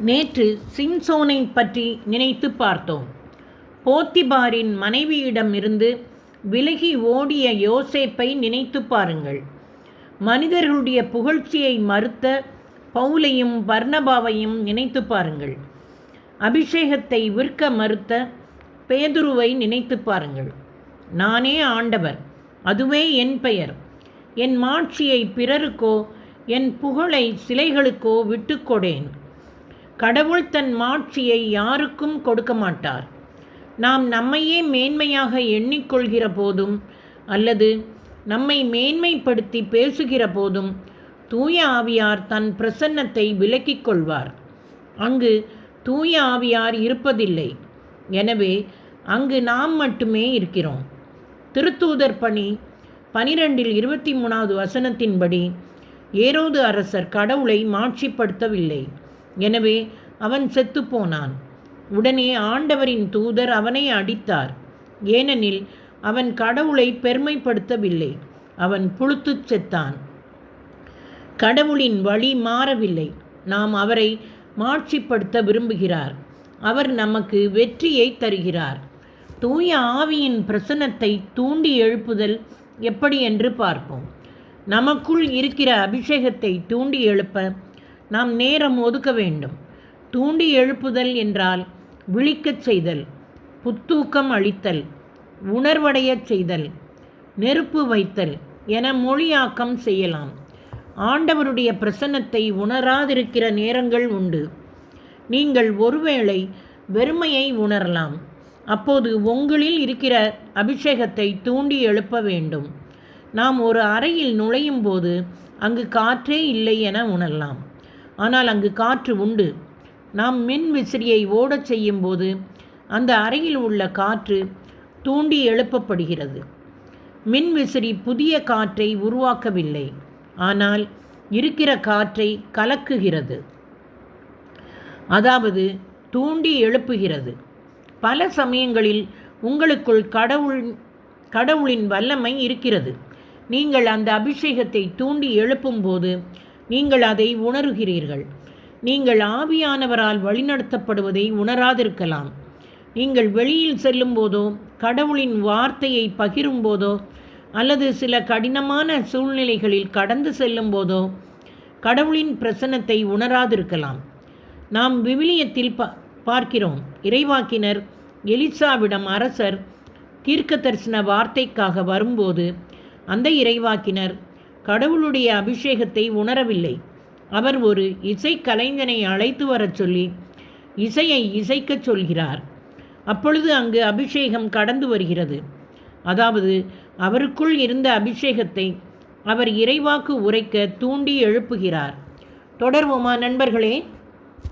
நேற்று சிம்சோனை பற்றி நினைத்து பார்த்தோம். போத்திபாரின் மனைவியிடமிருந்து விலகி ஓடிய யோசேப்பை நினைத்து பாருங்கள். மனிதர்களுடைய புகழ்ச்சியை மறுத்த பவுலையும் பர்ணபாவையும் நினைத்து பாருங்கள். அபிஷேகத்தை விற்க மறுத்த பேதுருவை நினைத்து பாருங்கள். நானே ஆண்டவர் அதுவே என் பெயர். என் மாட்சியை பிறருக்கோ என் புகழை சிலைகளுக்கோ விட்டுக்கொடேன் கடவுள் தன் மாட்சியை யாருக்கும் கொடுக்க மாட்டார். நாம் நம்மையே மேன்மையாக எண்ணிக்கொள்கிற போதும் அல்லது நம்மை மேன்மைப்படுத்தி பேசுகிற போதும் தூய ஆவியார் தன் பிரசன்னத்தை விலக்கிக் கொள்வார். அங்கு தூய ஆவியார் இருப்பதில்லை. எனவே அங்கு நாம் மட்டுமே இருக்கிறோம். திருத்தூதர் பணி பனிரெண்டில் இருபத்தி மூணாவது வசனத்தின்படி ஏரோது அரசர் கடவுளை மாட்சிப்படுத்தவில்லை. எனவே அவன் செத்துப்போனான். உடனே ஆண்டவரின் தூதர் அவனை அடித்தார். ஏனெனில் அவன் கடவுளை பெருமைப்படுத்தவில்லை. அவன் புழுத்துச் செத்தான். கடவுளின் வழி மாறவில்லை. நாம் அவரை மாட்சிப்படுத்த விரும்புகிறார். அவர் நமக்கு வெற்றியை தருகிறார். தூய ஆவியின் பிரசன்னத்தை தூண்டி எழுப்புதல் எப்படி என்று பார்ப்போம். நமக்குள் இருக்கிற அபிஷேகத்தை தூண்டி எழுப்ப நாம் நேரம் ஒதுக்க வேண்டும். தூண்டி எழுப்புதல் என்றால் விழிக்கச் செய்தல் புத்தூக்கம் அளித்தல் உணர்வடையச் செய்தல் நெருப்பு வைத்தல் என மொழியாக்கம் செய்யலாம். ஆண்டவருடைய பிரசன்னத்தை உணராதிருக்கிற நேரங்கள் உண்டு. நீங்கள் ஒருவேளை வெறுமையை உணரலாம். அப்போது உங்களில் இருக்கிற அபிஷேகத்தை தூண்டி எழுப்ப வேண்டும். நாம் ஒரு அறையில் நுழையும் போது அங்கு காற்றே இல்லை என உணரலாம். ஆனால் அங்கு காற்று உண்டு. நாம் மின் விசிறியை ஓடச் செய்யும் போது அந்த அறையில் உள்ள காற்று தூண்டி எழுப்பப்படுகிறது. மின் விசிறி புதிய காற்றை உருவாக்கவில்லை. ஆனால் இருக்கிற காற்றை கலக்குகிறது. அதாவது தூண்டி எழுப்புகிறது. பல சமயங்களில் உங்களுக்குள் கடவுள் கடவுளின் வல்லமை இருக்கிறது. நீங்கள் அந்த அபிஷேகத்தை தூண்டி எழுப்பும்போது நீங்கள் அதை உணர்கிறீர்கள். நீங்கள் ஆவியானவரால் வழிநடத்தப்படுவதை உணராதிருக்கலாம். நீங்கள் வெளியில் செல்லும் போதோ கடவுளின் வார்த்தையை பகிரும் போதோ அல்லது சில கடினமான சூழ்நிலைகளில் கடந்து செல்லும் போதோ கடவுளின் பிரசன்னத்தை உணராதிருக்கலாம். நாம் விவிலியத்தில் ப பார்க்கிறோம். இறைவாக்கினர் எலிசாவிடம் அரசர் தீர்க்க தரிசன வார்த்தைக்காக வரும்போது அந்த இறைவாக்கினர் கடவுளுடைய அபிஷேகத்தை உணரவில்லை. அவர் ஒரு இசை கலைஞனை அழைத்து வரச் சொல்லி இசையை இசைக்கச் சொல்கிறார். அப்பொழுது அங்கு அபிஷேகம் கடந்து வருகிறது. அதாவது அவருக்குள் இருந்த அபிஷேகத்தை அவர் இறைவாக்கு உரைக்க தூண்டி எழுப்புகிறார். தொடர்வோமா நண்பர்களே?